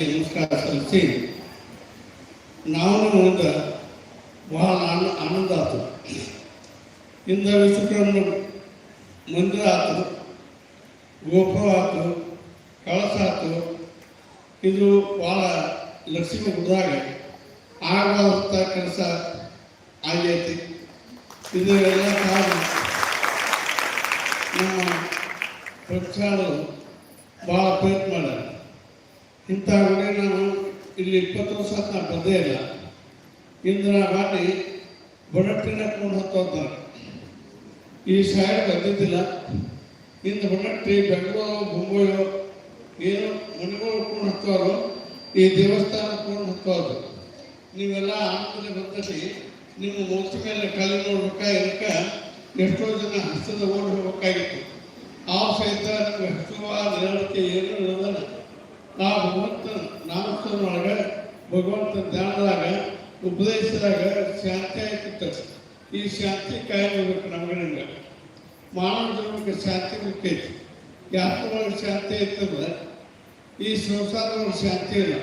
ನಮಸ್ಕಾರ ಸಲ್ಲಿಸ್ತೀನಿ. ನಾವು ಒಂದು ಬಹಳ ಆನ ಆನಂದ ಆಯ್ತು ಇಂದ ವಿಶ್ವಕರ್ಮ ಮಂದಿರ ಆಯ್ತು ಗೋಪುರ ಆಯ್ತು ಕಳಸ ಆಯ್ತು ಇದು ಭಾಳ ಲಕ್ಷ್ಮೀ ಗುಡ್ದಾಗ ಆಗಬಾರ್ದಂಥ ಕೆಲಸ ಆಗೈತಿ. ಇದು ಎಲ್ಲ ಕಾರಣ ನಮ್ಮ ಪಕ್ಷಗಳು ಭಾಳ ಪ್ರಯತ್ನ ಮಾಡ್ಯಾರ. ಇಂಥ ವೇಳೆ ನಾನು ಇಲ್ಲಿ ಇಪ್ಪತ್ತು ವರ್ಷ ನಾನು ಬಂದೇ ಇಲ್ಲ. ಇಂದಿರಾ ಗಾಂಧಿ ಬಡಟ್ಟಿನ ಕೊಂಡು ಹತ್ತೋದ್ದಾರೆ ಈ ಸೈಡ್ ಬಂದಿದ್ದಿಲ್ಲ. ಇಂದು ಬಡಟ್ಟಿ ಬೆಂಗಳೂರು, ಮುಂಬೈಯೋ ಏನು ಮನೆಗಳು ಕೊಂಡು ಹತ್ತೋರು ಈ ದೇವಸ್ಥಾನ ಕೊಂಡು ಹತ್ತೋದು ನೀವೆಲ್ಲ ಆಮೇಲೆ ಬಂದಲ್ಲಿ ನಿಮ್ಮ ಮೂರ್ತಿ ಮೇಲೆ ಕಲೆ ನೋಡ್ಬೇಕಾ ಎಷ್ಟೋ ಜನ ಹಸ್ತದ ಓಡಿ ಹೋಗ್ಬೇಕಾಗಿತ್ತು. ಆ ಸಹಿತ ನಿಮ್ಗೆ ಹಚ್ಚುವ ನಿರಳತೆ ಏನು ಇರೋದಲ್ಲ. ನಾವು ಭಗವಂತನ ನಾಮಸ್ಮರಣೊಳಗೆ ಭಗವಂತ ಧ್ಯಾನದಾಗ, ಉಪದೇಶದಾಗ ಶಾಂತಿ ಆಯ್ತಿತ್ತು ಈ ಶಾಂತಿ ಕಾಯಬೇಕು ನಮಗೆ ನಂಗೆ ಮಾನವ ಜನ್ಮಕ್ಕೆ ಶಾಂತಿ ಮುಖ್ಯೈತಿ ಯಾತ್ರೊಳಗೆ ಶಾಂತಿ ಐತಂದ್ರೆ ಈ ಸಂಸಾರದೊಳಗೆ ಶಾಂತಿ ಇಲ್ಲ.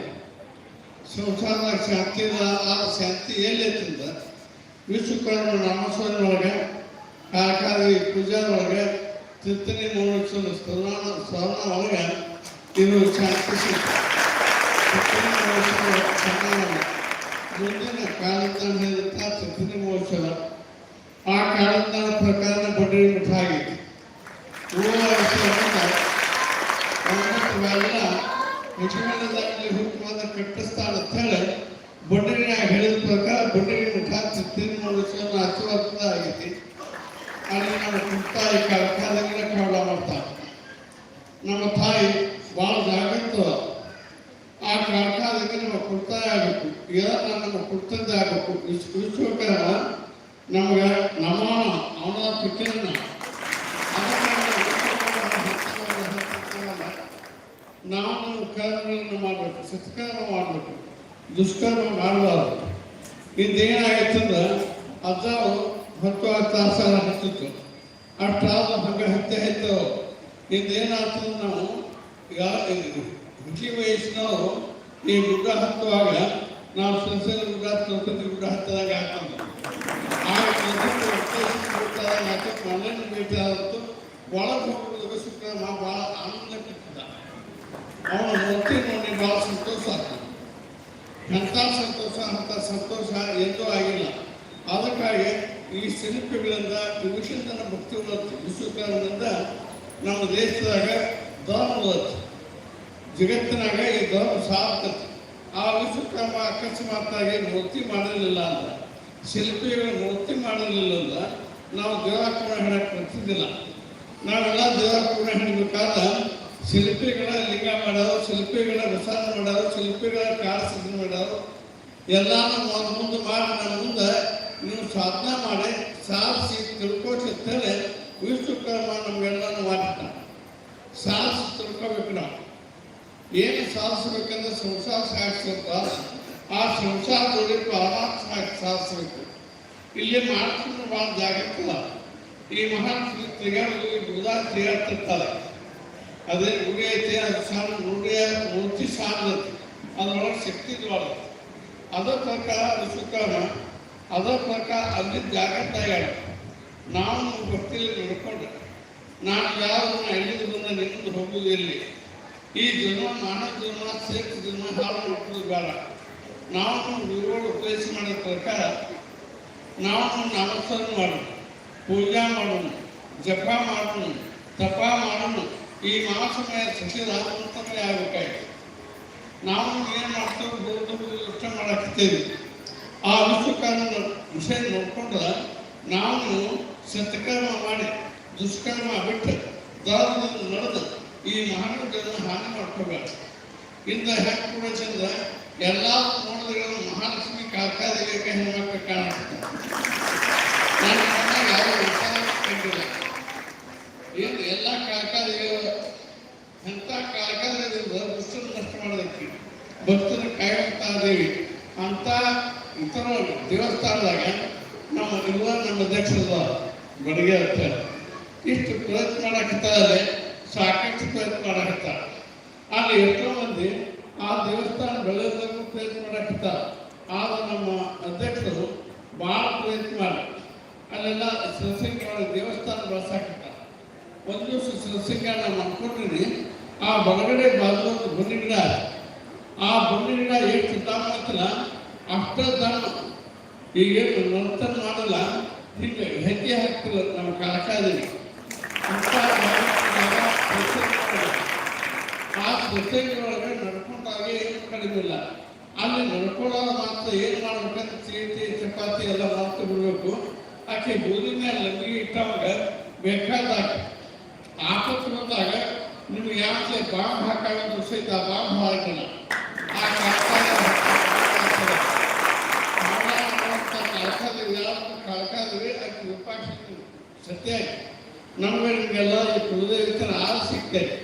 ಸಂಸಾರದಾಗ ಶಾಂತಿ ಇಲ್ಲ ಆ ಶಾಂತಿ ಎಲ್ಲಿ ಐತಂದ್ರೆ ವಿಶ್ವಕರ್ಮ ನಾಮಸ್ಮರಣೊಳಗೆ ಕಾಕಾದಿ ಪೂಜಾದೊಳಗೆ ಚಿಂತನೆ ಮಹೋತ್ಸವ ಸ್ಮರಣ ಸ್ಮರಣ ಒಳಗೆ ಸಿಗ್ತದೆ. ಚಿಂತನೆ ಮಹೋತ್ಸವ ಸಮಾರಂಭ. ಮುಂದಿನ ಚಿಂತನೆ ಮಹೋತ್ಸವ ಆ ಕಾಲಜ್ಞಾನ ಪ್ರಕಾರ ಬಡ್ಡಿ ಮಠ ಆಗೈತಿ ಉಳಿದ ವರ್ಷದಿಂದ ಒಂಬತ್ತು ಮುಖ್ಯಮಂತ್ರಿದಾಗಲಿ ಹುಟ್ಟುವಾದ ಕಟ್ಟಿಸ್ತಾನ ಅಂತ ಹೇಳಿ ಬಡ್ಡಿನಾಗ ಹೇಳಿದ ಪ್ರಕಾರ ಬಡ್ಡಿ ಮಠ ಚಿಂತನೆ ಮಹೋತ್ಸವ ಆಶೀರ್ವಾದ ಆಗೈತಿ ಅಲ್ಲಿ ನಮ್ಮ ತಾಯಿ ಕಾರ್ಖಾನೆಗಳ ಕಾಲ ಮಾಡ್ತಾರೆ ನಮ್ಮ ತಾಯಿ ಭಾಳ ಜಾಗೃತ ಆ ಕಾರ್ಖಾನೆಗೆ ನಮ್ಮ ಕುರ್ತಾಯ ಆಗಬೇಕು ಇದನ್ನ ನಮ್ಮ ಕುರ್ತದ್ದೇ ಆಗಬೇಕು ನಮ್ಗೆ ನಮ್ಮ ಅವನ ಪಿಕ್ಚರನ್ನ ನಾವು ನಮ್ಮ ಕರ್ಮಗಳನ್ನು ಮಾಡಬೇಕು, ಸತ್ಕಾರ ಮಾಡಬೇಕು, ದುಷ್ಕರ್ಮ ಮಾಡಬಾರ್ದು. ಇದೇನಾಗೈತಂದ್ರೆ ಅಜ್ಜಾರು ಹತ್ತು ಹತ್ತು ತಾಸ ಹತ್ತಿತ್ತು ಅಷ್ಟಾದ ಹಂಗೆ ಹತ್ತೆ ಹತ್ತು ಇದೇನಾಗ್ತದೆ ನಾವು ಈಗ ಹುಚ್ಚಿ ವಯಸ್ಸಿನವರು ಈ ಗುಡ್ಡ ಹತ್ತುವಾಗ ನಾವು ಸಂಸದ ಗುಡ್ಡ ಸಂಸದ ಗುಡ್ಡ ಹತ್ತದಾಗ ಆ ಮನೆಯನ್ನು ಭೇಟಿ ಭಾಳ ಭಾಳ ಆನಂದ ನೋಡಿ ಸಂತೋಷ ಎಂಥ ಸಂತೋಷ ಎಂದೂ ಆಗಿಲ್ಲ. ಅದಕ್ಕಾಗಿ ಈ ಶಿಲ್ಪಿಗಳಿಂದ ವಿಭೂಷಣನ ಭಕ್ತಿ ವಿಶ್ವಕರ್ಮದಿಂದ ನಮ್ಮ ದೇಶದಾಗ ಧರ್ಮ. ಜಗತ್ತಿನಾಗ ಈ ಧರ್ಮ ಸಾರ್ಥಕ. ಆ ವಿಶ್ವಕರ್ಮ ಅಕಸ್ಮಾತ್ತಾಗಿ ಮೂರ್ತಿ ಮಾಡಿರಲಿಲ್ಲ ಅಂತ ಶಿಲ್ಪಿಗಳು ಮೂರ್ತಿ ಮಾಡಿರಲಿಲ್ಲ ಅಂತ ನಾವು ದೇವರಾಕ್ರಮಣ ಹೇಳಕ್ಕೆ ಬರ್ತಿದ್ದಿಲ್ಲ ನಾವೆಲ್ಲ ದೇವರಾಕ್ರಮಣ ಹೇಳಬೇಕಾದ ಶಿಲ್ಪಿಗಳ ಲಿಂಗ ಮಾಡೋರು ಶಿಲ್ಪಿಗಳ ವಿಸಾರ ಮಾಡೋರು ಶಿಲ್ಪಿಗಳ ಕಾರ್ ಸಿದ್ಧ ಮಾಡೋರು ಎಲ್ಲಾನು ಮುಂದೆ ಮಾಡಿ ನಮ್ಮ ಮುಂದೆ ನೀವು ಸಾಧನೆ ಮಾಡಿ, ಸಾಧಿಸಿ ತಿಳ್ಕೊಟ್ಟು ಅಂತೇಳಿ ವಿಶ್ವಕರ್ಮ ನಮಗೆಲ್ಲನೂ ಮಾಡಿಟ್ಟ ಸಾಧಿಸಿ ತಿಳ್ಕೊಬೇಕು ನಾವು. ಏನು ಸಾಧಿಸ್ಬೇಕಂದ್ರೆ ಸಂಸಾರ ಸಾಗಿಸ್ಬೇಕು ಆ ಸಂಸಾರ ಜೋಡಿ ಪರಮಾತ್ಮ ಸಾಧಿಸ್ಬೇಕು. ಇಲ್ಲಿ ಮಾಡ್ಕೊಂಡು ಭಾಳ ಜಾಗತ್ತಿಲ್ಲ ಈ ಮಹಾನ್ ತಿರುಗಾಡಲು ಬುಧ ತಿರುಗಾಡ್ತಿರ್ತಾರೆ. ಅದೇ ಗುಡಿ ಐತೆ ಅದು ಸಾಲ ಗುಡಿಯ ಮೂರ್ತಿ ಸಾಲ ಅದರೊಳಗೆ ಶಕ್ತಿ ದ್ವಾರ ಅದ ಪ್ರಕಾರ ವಿಶ್ವಕರ್ಮ ಅದ ಪ್ರಕಾರ ಅಲ್ಲಿ ಜಾಗತ್ತಾಗ ನಾವು ನಮ್ಮ ಭಕ್ತಿಯಲ್ಲಿ ನೋಡ್ಕೊಂಡ್ರೆ. ನಾನು ಯಾವ್ದನ್ನ ಹಳ್ಳಿಗೆ ಬಂದ ನಿಮ್ಮದು ಹೋಗುವುದು ಈ ಜನ ಮಾನವ ಜೀವನ ಶ್ರೇಷ್ಠ ಜೀವನ ಹಾಳು ಮಾಡ್ಕೊಳ್ಳೋದು ಬೇಡ. ನಾವು ಗುರುಗಳು ಉಪದೇಶ ಮಾಡಿದ ಪ್ರಕಾರ ನಾವು ನಮಸ್ಕಾರ ಮಾಡೋಣ, ಪೂಜಾ ಮಾಡೋಣ, ಜಪ ಮಾಡೋಣ, ತಪ ಮಾಡೋಣ. ಈ ಮಹಾಸಮಯ ಸತ್ಯರಾಮಂತನೇ ಆಗಬೇಕಾಯ್ತು. ನಾವು ಏನು ಮಾಡ್ತೇವೆ? ದೊಡ್ಡ ಯೋಚನೆ ಮಾಡಾಕತ್ತೇವೆ. ಆ ವಿಶ್ವಕರ್ಮ ವಿಷಯ ನೋಡ್ಕೊಂಡ್ರೆ ನಾವು ಸತ್ಕರ್ಮ ಮಾಡಿ, ದುಷ್ಕರ್ಮ ಬಿಟ್ಟು ದಾರದಲ್ಲಿ ನಡೆದು ಈ ಮಹಾನ ಜನ ಹಾನಿ ಮಾಡ್ಕೋಬೇಡ ಇಂದ ಹೆಂಗೆ ಕೂಡ ಚಂದ ಎಲ್ಲ ನೋಡಿದ್ರೆ ಮಹಾಲಕ್ಷ್ಮಿ ಕಾರ್ಕಾದಿಗೆ ಹೆಣ್ಮಕ್ಳು ಕಾಣಿಸ್ತಾರೆ ನನ್ನ ಮನೆಯಾಗ ಯಾವ ಕಂಡಿಲ್ಲ ಏನು ಎಲ್ಲ ಕಾರ್ಕಾದಿಗಳು ಎಂಥ ಕಾರ್ಕಾರದಿಂದ ಭಕ್ತರು ನಷ್ಟ ಮಾಡೋದಕ್ಕೆ ಭಕ್ತರ ಕಾಯುವಂತ ದೇವಿ ಅಂತ ಇತರ ದೇವಸ್ಥಾನದಾಗ ನಮ್ಮ ನಿರ್ವಹಣೆ ನಮ್ಮ ಅಧ್ಯಕ್ಷರ ಬಡಿಗೆ ಅಂತ ಇಷ್ಟು ಪ್ರಯತ್ನ ಮಾಡಕತ್ತಾರೆ ಸಾಕಷ್ಟು ಪ್ರಯತ್ನ ಮಾಡಾಕತ್ತಾರ. ಅಲ್ಲಿ ಎಷ್ಟೋ ಮಂದಿ ಆ ದೇವಸ್ಥಾನ ಬೆಳೆಯೋದಕ್ಕೂ ಪ್ರಯತ್ನ ಮಾಡಾಕತ್ತಾರ. ಆದ್ರೆ ನಮ್ಮ ಅಧ್ಯಕ್ಷರು ಭಾಳ ಪ್ರಯತ್ನ ಮಾಡಿ. ಅಲ್ಲೆಲ್ಲ ಸಸ್ಯಗಳ ದೇವಸ್ಥಾನ ಬೆಳೆಸಾಕಿದ್ದಾರೆ ಒಂದು ದಿವಸ ಸಸ್ಯಗಳನ್ನ ಮಾಡ್ಕೊಂಡಿನಿ ಆ ಬಲಗಡೆ ಬಾಜು ಒಂದು ಬನ್ನಿ ಗಿಡ ಆ ಬನ್ನಿ ಗಿಡ ಎಷ್ಟು ಇದ್ದಾಮತ್ತಿಲ್ಲ ಅಷ್ಟ ದಾಮ ಈಗೇನು ನರ್ತನ ಮಾಡಲ್ಲ. ಹಿಂಗೆ ಹೆಜ್ಜೆ ಹಾಕ್ತಿಲ್ಲ ನಮ್ಮ ಕಾರ್ಖಾನೆಗೆ ಅಂತ ಆ ಸೊಸೈಟಿಯೊಳಗೆ ನಡ್ಕೊಂಡಾಗ ಏನು ಕಡಿಮೆ ಇಲ್ಲ ಅಲ್ಲಿ ನಡ್ಕೊಳ್ಳೋ ಮಾತ್ರ ಏನು ಮಾಡ್ಬೇಕಂತ ಚೀಟಿ ಚಪಾತಿ ಎಲ್ಲ ಮಾಡ್ತಾ ಬಿಡಬೇಕು. ಆಕೆ ಗೋಧಿ ಮೇಲೆ ಲಂಗಿ ಇಟ್ಟವಾಗ ಬೇಕಾದಾಗ, ಆಪತ್ತು ಬಂದಾಗ ನಿಮ್ಗೆ ಯಾಕೆ ಬಾಂಬ್ ಹಾಕಾಗಂತ ಸಹಿತ ಬಾಂಬ್ ಹಾಕಿಲ್ಲ ಆ ಕಾರ್ಖಾನೆ ಕಾರ್ಖಾನೆ ಆಕೆ ವಿಪಾಕ್ಷ ಸತ್ಯ ನಮ್ಗೆ ನಿಮಗೆಲ್ಲ ಈ ಕುಲದೇವತನ ಆರು ಸಿಗ್ತದೆ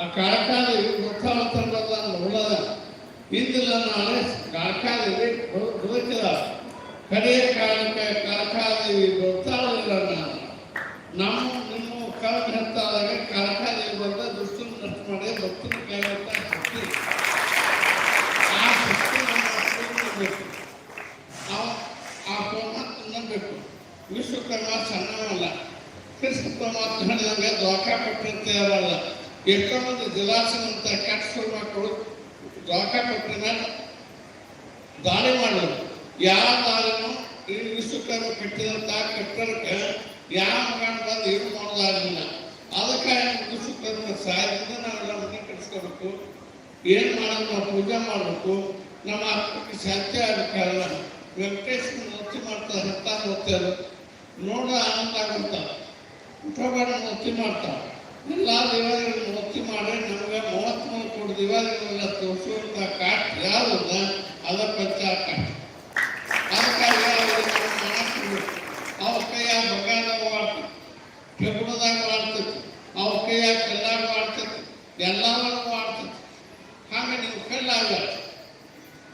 ಆ ಕಾಳಕಾದೇವಿ ಗೊತ್ತಾಗುತ್ತಲ್ಲ ನೋಡದ ಇಂದಿಲ್ಲ ನಾಳೆ ಕಾರ್ಖಾನೆಗೆ ಬದುಕಿದ ಕಡೆಯ ಕಾರಣಕ್ಕೆ ಕಾರ್ಖಾನೆ ಗೊತ್ತಾಗಲಿಲ್ಲ ನಾನು. ನಮ್ಮ, ನಿಮ್ಮ ಅಂತ ಹತ್ತಾದಾಗ ಕಾರ್ಖಾನೆಗೆ ಬಂದ ದುಷ್ಟು ನಷ್ಟ ಮಾಡಿ ಭಕ್ತನ ಕೇಳುವಂತ ಶಕ್ತಿ ಆ ಶಕ್ತಿ ನಮ್ಮ ಆ- ಪರಮಾತ್ಮ ನಂಬಬೇಕು ವಿಶ್ವಕರ್ಮ ಸಣ್ಣವಲ್ಲ ಕೃಷ್ಣ ಪರಮಾತ್ಮ ಹೇಳಿದಂಗೆ ದ್ವಾಕ ಕೊಟ್ಟಿರ್ತೇವಲ್ಲ ಎಷ್ಟೋ ಮಂದಿ ಮಕ್ಕಳು ದ್ವಾಕ ಕೊಟ್ಟಿನ ಮೇಲೆ ದಾಳಿ ಮಾಡೋದು ಯಾವ ದಾಳಿನೂ ಈ ವಿಶ್ವಕರ್ಮ ಕಟ್ಟಿದಂತ ಕಟ್ಟಡಕ್ಕೆ ಯಾವ ಮಗನ ಬಂದು ಏನು ಮಾಡೋದಾಗಲಿಲ್ಲ ಅದಕ್ಕಾಗಿ ವಿಶ್ವಕರ್ಮ ಸಹಾಯದಿಂದ ನಾವೆಲ್ಲ ಮನೆ ಕಟ್ಟಿಸ್ಕೋಬೇಕು ಏನು ಮಾಡೋದು ನಾವು ಪೂಜೆ ಮಾಡಬೇಕು. ನಮ್ಮ ಆತ್ಮಕ್ಕೆ ಶಾಂತಿ ಆಗಬೇಕಲ್ಲ ವೆಂಕಟೇಶ್ವರ ನೃತ್ಯ ಮಾಡ್ತಾರೆ ಅಂತ ಓದ್ತಾರೆ ನೋಡ ಆನಂದ ಆಗುತ್ತ ಉಪಕರಣ ನೃತ್ಯ ಮಾಡ್ತಾರೆ ಎಲ್ಲ ದೇವಾಲಯಗಳನ್ನು ನೃತ್ಯ ಮಾಡಿ ನಮಗೆ ಮೂವತ್ತ್ಮೂರು ಕೋಟಿ ದೇವಾಲಯಗಳೆಲ್ಲ ತೋರಿಸುವಂಥ ಕಾಟ್ ಯಾವುದಲ್ಲ ಅದ ಪಂಚಾಕಾಟ್ ಅದಕ್ಕಾಗಿ ಅವ್ರಿಗೆ ನಾವು ಮಾಡ್ತಿರ್ಬೇಕು. ಅವ್ರ ಕೈಯಾಗ ಬಂಗಾರದಾಗ ಮಾಡ್ತೀವಿ ಕೆಬ್ಬಣದಾಗ ಮಾಡ್ತೈತಿ ಅವ್ರ ಕೈಯಾಗ ಕಲ್ಲಾಗ ಮಾಡ್ತೈತಿ ಎಲ್ಲಾದ್ರೂ ಮಾಡ್ತೈತಿ ಹಾಗೆ ನೀವು ಕಲ್ಲಾಗ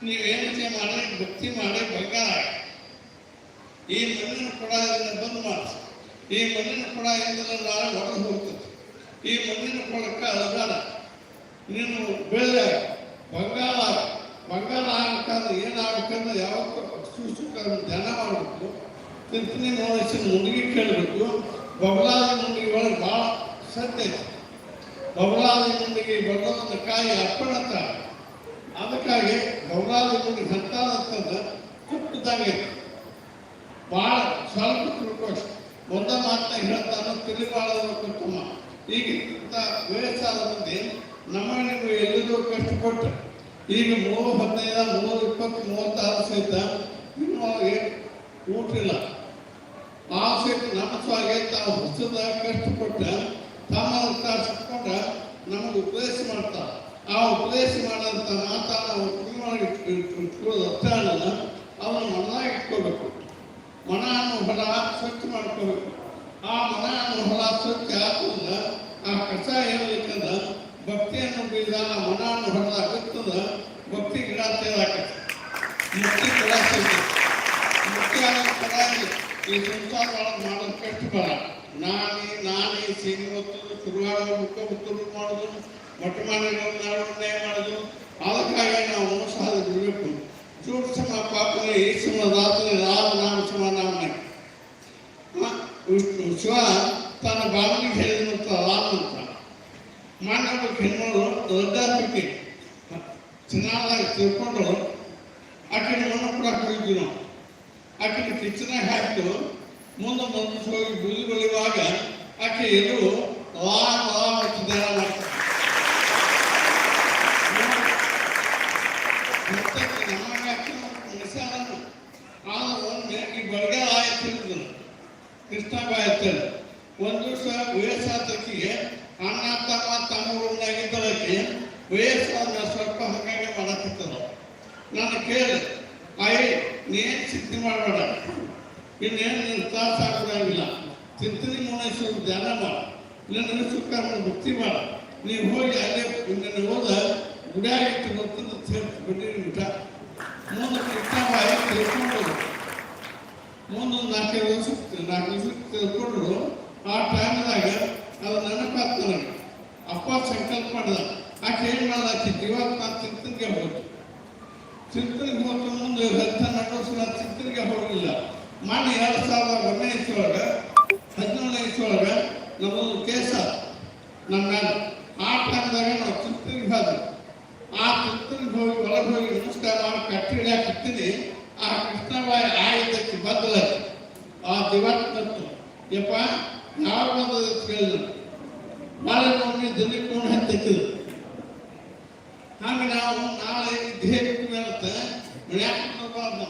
ನೀವೇನಿದೆ ಮಾಡಿ ಭಕ್ತಿ ಮಾಡಿ ಬಂಗಾರ ಆಗಿ. ಈ ಮಣ್ಣಿನ ಕೊಡ ಇದನ್ನ ಬಂದ್ ಮಾಡಿಸಿ ಈ ಮಣ್ಣಿನ ಕೊಡ ಎಂದರೆ ನಾಳೆ ಹೊರಗೆ ಹೋಗ್ತದೆ. ಈ ಮಣ್ಣಿನ ಕೊಡಕ್ಕೆ ಅಳಗಾಲ ನೀನು ಬೆಳೆ, ಬಂಗಾರ ಬಂಗಾರ ಆಗ್ಬೇಕಾದ್ರೆ ಏನಾಗಬೇಕಂದ್ರೆ ಯಾವತ್ತೂ ಸುಖ ಧ್ಯಾನ ಮಾಡಬೇಕು. ತಿಂತೀನಿ ನೋಡಿಸಿ ಮುಂದಿಗೆ ಕೇಳಬೇಕು. ಬಬಲಾದ ಮುಂಡಿಗೆ ಒಳಗೆ ಭಾಳ ಸತ್ಯ ಬಬಲಾದಿ ಮುಂಡಿಗೆ ಬರೋದನ್ನ ಕಾಯಿ ಅರ್ಪಣ ಅದಕ್ಕಾಗಿ ಬಬಲಾದ ಮುಂದೆ ಅಂತಂದ್ರೆ ಕುಟ್ಟಿದಂಗೆ ಭಾಳ ಸ್ವಲ್ಪ ತಿಳ್ಕೋಷ್ಟು ಒಂದ ಮಾತನ್ನ ಹೇಳ್ತಾನೋ ತಿಳಿಬಾಳದಕ್ಕೆ ಕುಟುಂಬ. ಈಗ ಇಂಥ ವಯಸ್ಸಾದ ಮಂದಿ ನಮ್ಮ ನೀವು ಎಲ್ಲಿಗೂ ಕಷ್ಟಪಟ್ಟು ಈಗ ಮೂರು ಹದಿನೈದು, ಮೂರು ಇಪ್ಪತ್ತು, ಮೂವತ್ತಾರು ಸಹಿತ ಇನ್ನೂ ಅವ್ರಿಗೆ ಊಟ ಇಲ್ಲ. ಆ ಸಹಿತ ನಮ್ಮ ಸ್ವಾಗೆ ತಾವು ಹೊಸದ ಕಷ್ಟಪಟ್ಟ ತಮ್ಮ ತಾವು ಸಿಕ್ಕೊಂಡ ನಮಗೆ ಉಪದೇಶ ಮಾಡ್ತಾರೆ. ಆ ಉಪದೇಶ ಮಾಡೋಂಥ ಮಾತಾ ನಾವು ಕಿವಿಯೊಳಗೆ ಇಟ್ಕೊಳ್ಳೋದು ಅಷ್ಟೇ ಅಲ್ಲ ಅವನ್ನ ಮನಾಗ ಇಟ್ಕೋಬೇಕು ಮನ ಅನ್ನೋ ಹೊಲ ಸ್ವಚ್ಛ ಮಾಡ್ಕೋಬೇಕು. ಆ ಮನವನ್ನು ಅನ್ನೋ ಹೊಲ ಸ್ವಚ್ಛ ಆಗ್ತದ ಆ ಕಸ ಏನಿಕ್ಕಂದ ಭಕ್ತಿಯನ್ನು ಬೀಜ ಆ ಮನ ಅನ್ನೋ ಹೊಲ ಬಿತ್ತದ ಭಕ್ತಿ ಗಿಡ ತೇಲಾಕತ್ತೆ. ಮುಕ್ತಿ ಗಿಡ ಸಿಗ್ತದೆ ಕಡ ಈ ಸಂಸಾರಗಳನ್ನು ಮಾಡೋದು ಕಷ್ಟ ಬರ ನಾನಿ ನಾನಿ ಸೀನಿ ಒತ್ತದು ಕುರುವಾಗ ಮುಖ ಮಾಡೋದು ಮೊಟ್ಟ ನಾಡನ್ನೇ ಮಾಡೋದು. ಅದಕ್ಕಾಗಿ ನಾವು ಮೋಸ ಬಿಡಬೇಕು చూడుతున్న పాపని ఈశ్వర దాతుని రామనామస్మరణాన్ని విష్ణు శివ తన బాబుని హెల్మంత రామంత మానవుడు హెల్మడు వృద్ధాపికి చిన్నలాగా చెప్పండు అక్కడి ఉన్నప్పుడు అక్కడ ఇద్దాం అక్కడి కిచ్చిన హ్యాక్ట్ ముందు ముందు పోయి బుద్ధి బలివాగా అక్కడ ఎదురు లా లా వచ్చిందా ಕೃಷ್ಣಬಾಯಿ ಅಂತೇಳಿ ಒಂದು ದಿವಸ ವಯಸ್ಸಾತಕ್ಕಿಗೆ ಅಣ್ಣ ತಮ್ಮ ತಮ್ಮಗಳನ್ನಾಗಿದ್ದಳಕ್ಕೆ ವಯಸ್ಸಾದ ಸ್ವಲ್ಪ ಹಂಗಾಗಿ ಮಾಡತ್ತಿತ್ತದ ನಾನು ಕೇಳಿ ಆಯ್ ನೀನು ಚಿಂತೆ ಮಾಡಬೇಡ. ಇನ್ನೇನು ನೀನು ತ್ರಾಸ ಆಗೋದಾಗಿಲ್ಲ. ಚಿಂತನೆ ಮುನೇಶ್ವರ ಧ್ಯಾನ ಮಾಡ. ನಿನ್ನ ಸುಖ ಭಕ್ತಿ ಮಾಡ. ನೀವು ಹೋಗಿ ಅಲ್ಲೇ ನಿನ್ನ ಹೋದ ಗುಡಿಯಾಗಿಟ್ಟು ಸೇರ್ತು ಬಿಟ್ಟಿರಿ ಊಟ. ಮುಂದೆ ಕೃಷ್ಣಬಾಯಿ ತಿಳ್ಕೊಂಡು ಮುಂದೊಂದು ನಾಲ್ಕೈದು ವರ್ಷ ನಾಲ್ಕು ದಿವಸ ಕೊಟ್ಟರು ಆ ಟೈಮ್ದಾಗ ಅದು ನೆನಪಾತ್ ನನಗೆ. ಅಪ್ಪ ಸಂಕಲ್ಪ ಮಾಡಿದ. ಆಕೆ ಏನು ಮಾಡಾಕಿತ್ತು ಇವತ್ತು ನಾನು ಚಿಂತನೆಗೆ ಹೋಗ್ತು ಚಿಂತನೆಗೆ ಹೋದ ಮುಂದೆ ಹತ್ತ ನಡೋಸ್ಲ ಚಿಂತನೆಗೆ ಹೋಗಲಿಲ್ಲ. ಮಾಡಿ ಎರಡು ಸಾವಿರದ ಒಂದನೇ ಇಸ್ರೊಳಗೆ ಹದಿನೇಳನೇ ಇಸ್ರೊಳಗೆ ನಮ್ಮದು ಕೇಸ ನಮ್ಮ ಮೇಲೆ ಆ ಟೈಮ್ದಾಗ ನಾವು ಚಿಂತನೆಗೆ ಹೋದ್ವಿ. ಆ ಚಿಂತನೆಗೆ ಹೋಗಿ ಒಳಗೆ ಹೋಗಿ ನಮಸ್ಕಾರ ಮಾಡಿ ಕಟ್ಟಿ ಹಿಡಿಯಾಕಿರ್ತೀನಿ ಆ ಕೃಷ್ಣಬಾಯಿ ಆಯುಧಕ್ಕೆ ಬದಲಾಯ್ತು ಆ ದಿವಾಟ್ ಬಂತು ಯಪ್ಪ ಯಾವ ಬಂದದ ಕೇಳಿದ್ರು ನಾಳೆ ನೋಡಿ ದಿನಕ್ಕೆ ಹತ್ತಿಕ್ಕಿದ್ರು ಹಂಗೆ ನಾವು ನಾಳೆ ದೇಹಕ್ಕೆ ಮೇಲತ್ತೆ ಮನ್ಯಾಗ ಬರಬಾರ್ದು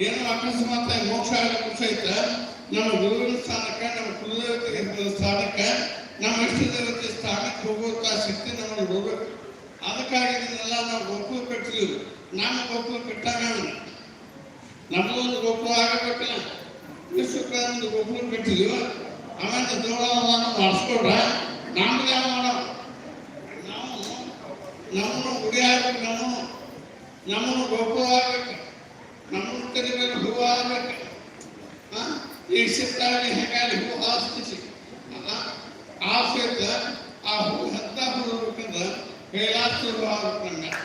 ಏನೋ ಅಕಸ್ಮಾತ್ ಮೋಕ್ಷ ಮುಗಿಸೈತ ನಮ್ಮ ಗುರುವಿನ ಸ್ಥಾನಕ್ಕೆ ನಮ್ಮ ಕುಲದೇವತೆ ಸ್ಥಾನಕ್ಕೆ ನಮ್ಮ ಇಷ್ಟ ದೇವತೆ ಸ್ಥಾನಕ್ಕೆ ಹೋಗುವಂತ ಶಕ್ತಿ ನಮಗೆ ಹೋಗ್ಬೇಕು ಅದಕ್ಕಾಗಿ ಇದನ್ನೆಲ್ಲ ನಾವು ಗೋಕುಲ ಕಟ್ಟಿದ್ವಿ ನಮ್ಮ ಗೋಕುಲ ಕಟ್ಟಾಗ ನಮಗೊಂದು ಗೊಬ್ಬರ ಆಗಬೇಕಲ್ಲ? ವಿಶ್ವಕ್ಕೆ ಒಂದು ಗೋಕುಲ ಕಟ್ಟಿದ್ವಿ ಆಮೇಲೆ ದೇವಳವನ್ನು ಮಾಡಿಸ್ಕೊಡ್ರ? ನಮ್ಗೆ ಯಾವ ಮಾಡೋ ನಾವು ನಮ್ಮನ್ನು ಗುಡಿ ಆಗ್ಬೇಕು, ನಮ್ಮನ್ನು ನಮ್ಮನ್ನು ಗೊಬ್ಬರ ಆಗ್ಬೇಕು, ನಮ್ಮನ್ನು ಕರಿಬೇಕು ಹೂವು ಆಗ್ಬೇಕು. ಆ? ಈ ಸಿಟ್ಟಾಗಿ ಹೆಂಗಾಗಿ ಹೂ ಹಾಸ್ತಿಸಿ. ಆ ಹೂ ಹತ್ತ ಹೋಗ್ಬೇಕಂದ್ರೆ ಕೈಲಾಸ ಹೂ ಆಗ್ಬೇಕು.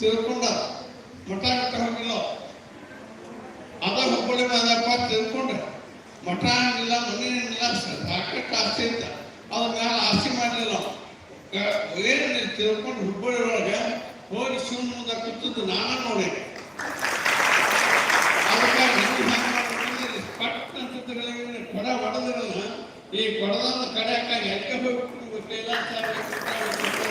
ತಿಳ್ಕೊಂಡ. ಮಠ ಮಠ ಹೋಗಿಲ್ಲ ಅದ ಹುಬ್ಬಳ್ಳಿ ಮಾದಪ್ಪ ತಿಳ್ಕೊಂಡ್ರೆ. ಮಠ ಆಗಿಲ್ಲ ಮನೆ ಇಲ್ಲ ಸಾಕಷ್ಟು ಆಸ್ತಿ ಇತ್ತ ಅದ್ರ ಮೇಲೆ ಆಸ್ತಿ ಮಾಡಲಿಲ್ಲ. ಏನು ತಿಳ್ಕೊಂಡು ಹುಬ್ಬಳ್ಳಿ ಒಳಗೆ ಹೋಗಿ ಶಿವನ ಮುಂದೆ ಕೂತದ್ದು ನಾನು ನೋಡಿ. ಕೊಡ ಹೊಡೆದಿರಲ್ಲ ಈ ಕೊಡದನ್ನು ಕಡೆಯಕ್ಕಾಗಿ ಎಡ್ಕೆ ಹೋಗ್ಬಿಟ್ಟು ಗೊತ್ತಿಲ್ಲ ನೀವು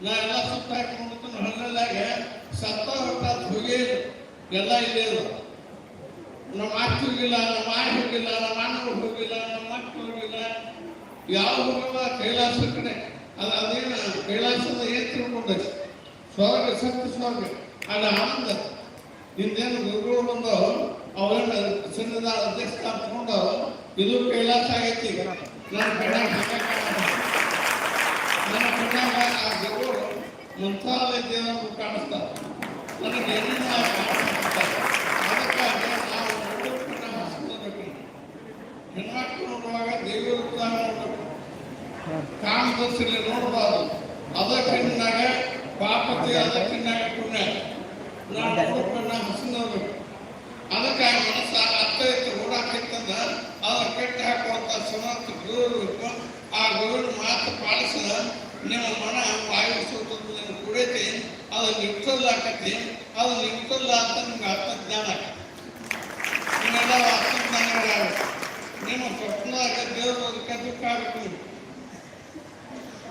ಇಲ್ಲ ನಾ ಎಲ್ಲ ಸುತ್ತ ಹೊಟ್ಟಾದ ಹೋಗಿ ಎಲ್ಲ ಇಲ್ಲೇ ನಮ್ಮ ಅಕ್ಕ ಹೋಗಿಲ್ಲ, ನಮ್ಮ ಆಯ್ ಹೋಗಿಲ್ಲ, ನಮ್ಮ ಅಣ್ಣ ಹೋಗಿಲ್ಲ, ನಮ್ಮ ಅಕ್ಕ ಹೋಗಿಲ್ಲ. ಯಾವ ಹೋಗಲ್ಲ, ಕೈಲಾಸ ಕಡೆ. ಅದು ಅದೇನು, ಕೈಲಾಸದ ಏನ್ ತಿಳ್ಕೊಂಡೈತಿ ಸ್ವರ್ಗ, ಸತ್ಯ ಸ್ವರ್ಗ. ಅಲ್ಲ ಆನಂದ. ಇಂದೇನು ಗುರುಗಳು ಬಂದವು ಅವರನ್ನ ಸನ್ನಿಧಾನ ಅಧ್ಯಕ್ಷ ತಗೊಂಡು ಇದು ಕೈಲಾಸ ಆಗೈತಿ. ನಾನು ಕಣ್ಣಾಗ ನನ್ನ ಕಣ್ಣಾಗ ಆ ಗುರುಗಳು ಮಂತ್ರಾಲಯ ದೇವರು ಕಾಣಿಸ್ತಾರೆ ನನಗೆ ಕಾಣಿಸ್ತಾರೆ ಅದಕ್ಕಾಗಿ ನಾವು ನೋಡೋಕೆ ನಾವು ಹಸ್ಕೋಬೇಕು ಹೆಣ್ಮಕ್ಳು ನೋಡುವಾಗ ದೇವರು ಉತ್ಸಾಹ ನೋಡಬೇಕು ಕಾಮದರ್ಶಿಯಲ್ಲಿ ನೋಡಬಾರದು. ಅದಕ್ಕಿನ್ನಾಗ ಪಾಪತಿ ಅದಕ್ಕಿನ್ನಾಗ ಪುಣ್ಯ. ನಾವು ನೋಡ್ಕೊಂಡು ಹಸು ನೋಡ್ಬೇಕು ಅದಕ್ಕಾಗಿ ಮನಸ್ಸ ಅರ್ಥ ಇತ್ತು ಓಡಾಕಿತ್ತಂದ ಅದ ಕೆಟ್ಟ ಹಾಕುವಂತ ಸಮರ್ಥ ಗುರು ಆ ಗುರುವಿನ ಮಾತು ಪಾಲಿಸಿದ ನಿಮ್ಮ ಮನ ವಾಯು ಕುಡಿಯತಿ ಅವ ನಿಂತಲ್ಲ ಆಕತಿ ಅವ ನಿಂತಲ್ಲ ಅಂತ ನಿಮ್ಗೆ ಆತ್ಮಜ್ಞಾನ ಜ್ಞಾನ ಆಕತಿ ಅರ್ಥ ಜ್ಞಾನಗಳಾಗಬೇಕು ನಿಮ್ಮ ಸ್ವಪ್ನದಾಗ ದೇವರು ಅದಕ್ಕೆ ದುಃಖ ಆಗಬೇಕು.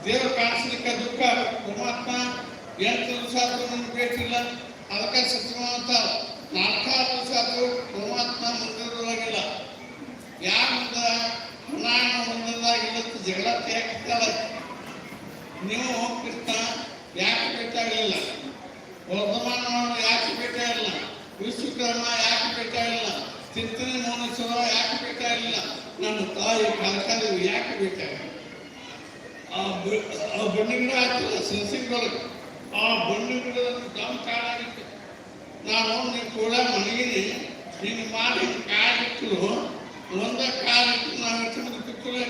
ದೇವರು ಕಾಣಿಸ್ಲಿಕ್ಕೆ ದುಃಖ ಪರಮಾತ್ಮ ಎಂಟು ದಿವಸ ಆದರೂ ನಮ್ಗೆ ಬೇಕಿಲ್ಲ ಅದಕ್ಕೆ ಸತ್ಯವಂತ ನಾಲ್ಕಾರು ದಿವಸ ಆದರೂ ಪರಮಾತ್ಮ ಮುಂದಿರೋದಾಗಿಲ್ಲ ಯಾರು ಮುಂದ? ಹಣ ಮುಂದಿರೋದಾಗಿಲ್ಲ ಜಗಳ ಯಾಕೆ ನೀವು ಕೃಷ್ಣ ಯಾಕೆ ಬೇಕಾಗಲಿಲ್ಲ ವರ್ಧಮಾನವನ್ನು ಯಾಕೆ ಬೇಕಾಗಿಲ್ಲ? ವಿಶ್ವಕರ್ಮ ಯಾಕೆ ಬೇಕಾಗಿಲ್ಲ? ಚಿಂತನೆ ಮೌನೇಶ್ವರ ಯಾಕೆ ಬೇಕಾಗಿಲ್ಲ? ನನ್ನ ತಾಯಿ ಕನಕದೇವಿ ಯಾಕೆ ಬೇಕಾಗಿಲ್ಲ? ಆ ಆ ಬಣ್ಣ ಗಿಡ ಹಾಕಿಲ್ಲ, ಸಸಿಗಳು. ಆ ಬಣ್ಣ ಗಿಡದ ದಮ್ ಕಾಡಾಗಿತ್ತು. ನಾನು ನೀವು ಕೂಡ ಮನಗಿನಿ ನೀನು ಮಾಡಿ ಕಾಲಿಟ್ಟು ಒಂದ ಕಾಲಿಟ್ಟು ನಾನು ಇಟ್ಟು ಕಿತ್ತೂರು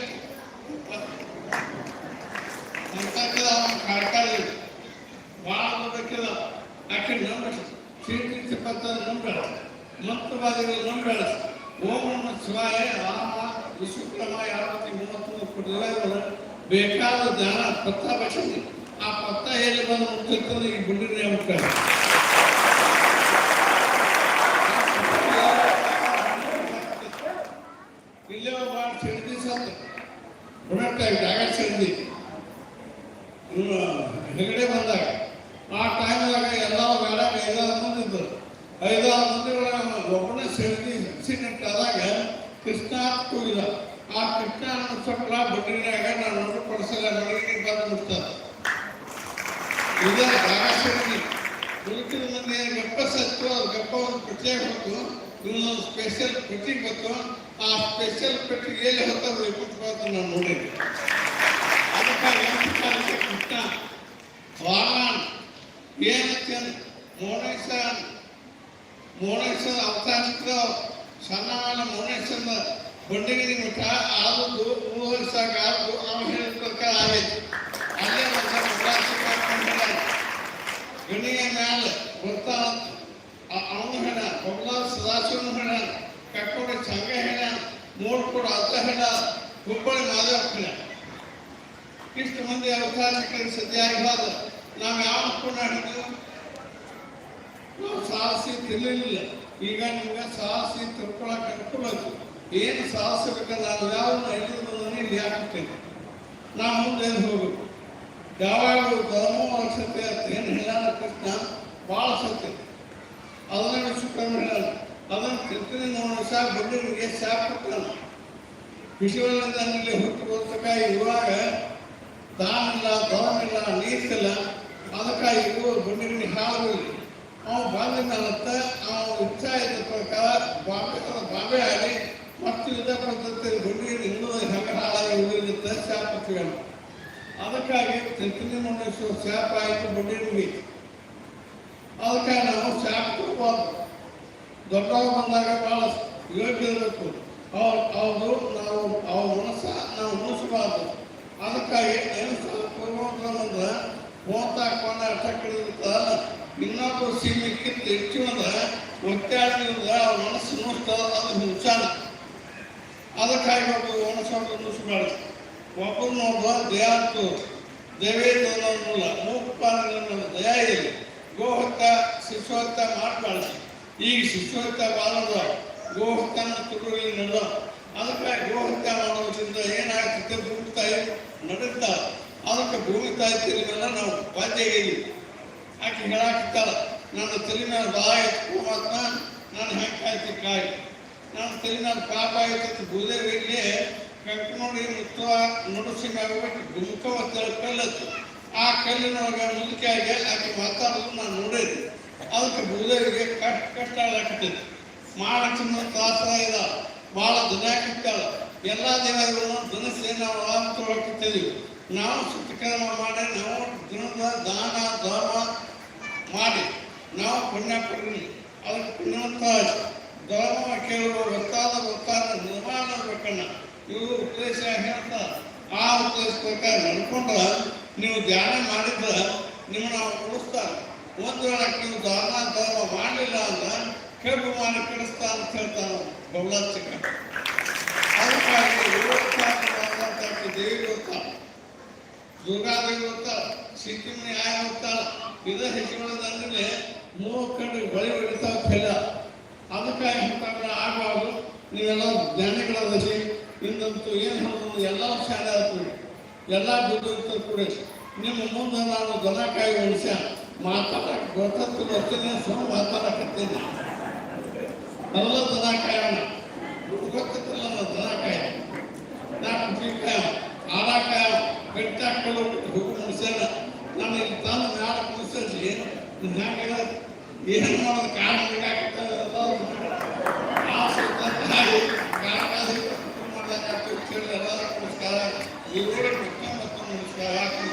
ಅಂತಕ್ಕದ ಕಾಡ್ತಾ ಭಾಳ ಬೇಕಿಲ್ಲ ಆಕೆ ನಂಬ ಶ್ರೀಕೃಷ್ಣ ಪತ್ತ ನಂಬೇಡ ಮಂತ್ರವಾದಿಗಳು ನಂಬೇಡ ಓಂ ನಮ ಶಿವಾಯ ರಾಮ ವಿಶ್ವಕ್ರಮ ಯಾವತ್ತಿ ಮೂವತ್ತು ಕೊಟ್ಟಿಲ್ಲ ಬೇಕಾದ ಜ್ಞಾನ ಪತ್ತ ಬಚ್ಚಿದೆ ಆ ಪತ್ತ ಹೇಳಿ ಬಂದು ಮುಟ್ಟಿರ್ತದೆ ಈ ಗುಂಡಿನ ಮುಟ್ಟ ಇಲ್ಲೇ ಒಬ್ಬ ಸಿಡ್ದಿ ಜಾಗ ಸಿಡ್ದಿ ಇವ್ನು ಹೆಗಡೆ ಬಂದಾಗ ಆ ಟೈಮ್ದಾಗ ಎಲ್ಲ ಬೇಡ ಐದಾರು ಮಂದಿ ಇದ್ದರು ಐದಾರು ಮಂದಿ ಒಳಗೆ ಒಬ್ಬನೇ ಸಿಡ್ದಿ ಸಿಟ್ಟಿಟ್ಟಾದಾಗ ಕೃಷ್ಣ ಕೂಡ ಆ ಕೃಷ್ಣ ಅನ್ಸಕ್ಲ ಬಡ್ಡಿನಾಗ ನಾನು ನೋಡಿ ಕೊಡಿಸಲ್ಲ ಮನೆಗೆ ಬಂದು ಮುಟ್ತಾರೆ ಇದೇ ಸಿಡ್ದಿ ಉಳಿಕಿದ ಗಪ್ಪ ಸತ್ತು ಅದು ಗಪ್ಪ ಒಂದು ಪೆಟ್ಟಿಗೆ ಬಂತು ಇನ್ನೊಂದು ಸ್ಪೆಷಲ್ ಪೆಟ್ಟಿಗೆ ಬಂತು ಆ ಸ್ಪೆಷಲ್ ಪೆಟ್ಟಿಗೆ ಎಲ್ಲಿ ಹೊತ್ತದು ಇಪ್ಪತ್ತು ನಾನು ನೋಡಿದ್ದೆ. ಅದಕ್ಕಾಗಿ ಅದಕ್ಕೆ ಕೃಷ್ಣ ವಾರಾನ್ ಏನಕ್ಕೆ ಮೋಣೇಶ್ವರ ಮೋಣೇಶ್ವರ ಅವತಾರಿಸಿದ ಸಣ್ಣವನ ಚಂದ ಬಂಡಗಿರಿ ಮಠ ಆದದ್ದು ಮೂವರು ವರ್ಷ ಆದ್ದು ಅವನು ಹೇಳಿದ ಪ್ರಕಾರ ಆಗೈತಿ ಅಲ್ಲೇ ಉಲ್ಲಾಸ ಗಣಿಯ ಮ್ಯಾಲ ಅವನು ಹೇಳ ಬೊಮ್ಮಲ ಸದಾಶಿವನು ಹೇಳ ಕಟ್ಟೋಡಿ ಚಂಗ ಹೇಳ ನೋಡ್ಕೊಡು ಅದ ಹೇಳ ಹುಬ್ಬಳ್ಳಿ ಮಾದೇವ ಹೇಳ ಇಷ್ಟು ಮಂದಿ ಹೋದ ನಾವು ಯಾವ ಅನ್ಕೊಂಡು ಹಿಡಿದು ನಾವು ಸಾಹಸಿ ತಿಳಿಲಿಲ್ಲ. ಈಗ ನಿಮ್ಗೆ ಸಾಹಸಿ ತಿಳ್ಕೊಳಕ್ ಅನುಕೂಲ ಏನು ಸಾಹಸ ನಾವು ಯಾವ ಐದು ಇಲ್ಲಿ ಹಾಕ್ತೇನೆ. ನಾ ಮುಂದೆ ಹೋಗ್ಬೇಕು ಯಾವಾಗಲೂ ಧರ್ಮ ಸತ್ಯ ಅಂತ ಏನು ಹೇಳ ಕೃಷ್ಣ? ಭಾಳ ಸತ್ಯ. ಅದನ್ನ ವಿಶ್ವಕರ್ಮ ಹೇಳ ಅದನ್ನು ತಿಳ್ತೀನಿ ನೋಡೋಣ ಸಹ ಬಂದಿರಿಗೆ ಸಾಕು ಕೊಟ್ಟಾನ ವಿಶ್ವದಿಂದ ಇಲ್ಲಿ ಹುಟ್ಟಿ ಹೋಗ್ತಕ್ಕ ಇರುವಾಗ ದಾನಿಲ್ಲ ಧರ್ಮಿಲ್ಲ ನೀರಿಲ್ಲ ಅದಕ್ಕಾಗಿ ಇವರು ಹಾಲು ಹಾಳು ಅವ ಬಂದಿದ್ದಾನಂತ ಅವನ ಇಚ್ಛಾ ಇದ್ದ ಪ್ರಕಾರ ಬಾಂಬೆ ಬಾಂಬೆ ಆಗಿ ಮತ್ತು ಯುದ್ಧ ಪದ್ಧತಿ ಗುಂಡಿ ಇನ್ನೂ ಹೆಂಗ ಹಾಳಾಗಿ ಶಾಪ ಅದಕ್ಕಾಗಿ ತಿರುಪತಿ ಮುನ್ನೇಶ್ವರ ಶಾಪ ಆಯಿತು ಗುಂಡಿ ಅದಕ್ಕಾಗಿ ನಾವು ಶಾಪ ಕೊಡಬಾರ್ದು. ದೊಡ್ಡವ್ರು ಬಂದಾಗ ಭಾಳ ಯೋಗ್ಯ ಇರಬೇಕು. ಅವ್ರು ಅವರು ನಾವು, ಅವ್ರ ಮನಸ್ಸ ನಾವು ಉಳಿಸಬಾರ್ದು ಅದಕ್ಕಾಗಿ ಏನು ಅಂದ್ರೆ ಹೋಗ್ತಾ ಕೊಂಡ ಅರ್ಥ ಕಡಿದಿರ್ತದ ಇನ್ನೊಬ್ಬರು ಸೀಮೆ ಹೆಚ್ಚಿನದ ಒತ್ತಾಡಿದ್ರೆ ಅವ್ರ ಮನಸ್ಸು ನೋಡ್ತಾ ಅದು ಹಿಂಸಾನ ಅದಕ್ಕಾಗಿ ಒಬ್ಬರು ಮನಸ್ಸು ಉಳಿಸಬಾರ್ದು ಒಬ್ಬರು ನೋಡುವ ದಯಾತ್ತು ದೇವೇಂದ್ರನಲ್ಲ ಮೂಕಪಾಲನ ದಯ ಇದೆ. ಗೋಹತ್ಯ ಶಿಶುಹತ್ಯ ಮಾಡಬಾರ್ದು. ಈಗ ಶಿಶುಹತ್ಯ ಗೋ ಗೋಹತ್ಯನ ತುಡುಗಲ್ಲಿ ನಡ ಅದಕ್ಕಾಗಿ ಗೋಹತ್ಯೆ ಮಾಡೋದ್ರಿಂದ ಏನಾಗ್ತದೆ? ಭೂಮಿ ತಾಯಿ ನಡುತ್ತಾ ಅದಕ್ಕೆ ಭೂಮಿ ತಾಯಿ ತಿರುಗಲ್ಲ, ನಾವು ಬಾಧ್ಯ ಆಕೆ ಹೇಳಾಕ್ತಾಳ ನನ್ನ ತಲೆ ಮೇಲೆ ಬಾ ಎತ್ಕೊ ಮಾತ್ರ ನಾನು ಹೆಂಗೆ ಕಾಯಿ. ನನ್ನ ತಲೆ ಪಾಪ ಆಯ್ತು ಭೂದೇವಿಗೆ ಕಟ್ಟು ನೋಡಿ ಮುತ್ತ ನುಡಿಸಿ ಮಾಡ್ಬೇಕು ಗುಂಕವ ಕಲ್ಲತ್ತು. ಆ ಕಲ್ಲಿನೊಳಗೆ ಮುದುಕಿಯಾಗಿ ಆಕೆ ಮಾತಾಡೋದು ನಾನು ನೋಡಿದ್ದೆ ಅದಕ್ಕೆ ಭೂದೇವಿಗೆ ಕಟ್ ಕಷ್ಟ ಆಗ್ತೈತಿ ಮಹಾಲಕ್ಷ್ಮಿ ತ್ರಾಸ ಇದ ಭಾಳ ದಿನ ಕಿತ್ತಾಳ. ಎಲ್ಲ ದಿನಗಳನ್ನು ದಿನಸಿ ನಾವು ತೊಳಕಿದ್ದೀವಿ ನಾವು ಸತ್ಕರ್ಮ ಮಾಡಿ, ನಾವು ದಿನದ ದಾನ, ಧರ್ಮ ಮಾಡಿ, ನಾವು ಪುಣ್ಯ ಪಡ್ರಿ. ಅದಕ್ಕೆ ಪುಣ್ಯವಂತ ಧರ್ಮ ಕೇಳುವ ಗೊತ್ತಾದ ಗೊತ್ತಾದ ನಿರ್ಮಾಣ ಬೇಕಣ್ಣ ಇವರು ಉಪದೇಶ ಹೇಳ್ತಾರೆ ಆ ಉಪದೇಶ ಪ್ರಕಾರ ನಡ್ಕೊಂಡ್ರೆ ನೀವು ಧ್ಯಾನ ಮಾಡಿದ್ರೆ ನಿಮ್ಮನ್ನ ಅವ್ರು ಉಳಿಸ್ತಾರೆ. ಒಂದು ವೇಳೆ ನೀವು ದಾನ, ಧರ್ಮ ಮಾಡಲಿಲ್ಲ ಅಂದ್ರೆ ಕೆಂಪು ಮಾಡಿ ಕಳಿಸ್ತಾ ಅಂತ ಹೇಳ್ತಾರೆ ಬೌಲಾಚಿಕ ಅದಕ್ಕಾಗಿ ದುರ್ಗಾದೇವಿ ಗೊತ್ತಾಳ ಸಿಕ್ಕಿಮನಿ ಆಯ ಗೊತ್ತಾಳ ಇದ ಹೆಚ್ಚುಗಳಂದ್ರೆ ಮೂರು ಕಡೆ ಬಳಿ ಹೊಡಿತಾವ ಫಲ. ಅದಕ್ಕಾಗಿ ಹೇಳ್ತಾರೆ ಆಗಬಾರ್ದು. ನೀವೆಲ್ಲ ಜ್ಞಾನಿಗಳದಲ್ಲಿ ಇಂದಂತೂ ಏನು ಹೇಳೋದು ಎಲ್ಲ ಶಾಲೆ ಆಗ್ತದೆ ಎಲ್ಲ ದುಡ್ಡು ಕೂಡ, ನಿಮ್ಮ ಮುಂದೆ ನಾನು ದನ ಕಾಯಿ ಉಳಿಸ ಮಾತಾಡಕ್ಕೆ ಗೊತ್ತತ್ತು ಬರ್ತೀನಿ ಸುಮ್ಮ ಮಾತಾಡಕತ್ತೀನಿ. ಎಲ್ಲ ದನ ಕಾಯೋಣ ಗೊತ್ತಿಲ್ಲ ದನ ಕಾಯ? ನಾನು ಕಾಯ ಆಡ ಕಾಯ. ಕಟ್ಟಿ ಹಾಕೊಂಡು ಹೋಗಿ ಮುಗಿಸ್ಯಾನ ನಾನು ಇಲ್ಲಿ ತಂದು ಮ್ಯಾಲ ಮುಗಿಸಿ ಹ್ಯಾಂಗ ಏನು ಮಾಡೋದು? ಕಾರಣ ಎಲ್ಲರೂ ನಮಸ್ಕಾರ. ಮತ್ತು ನಮಸ್ಕಾರ.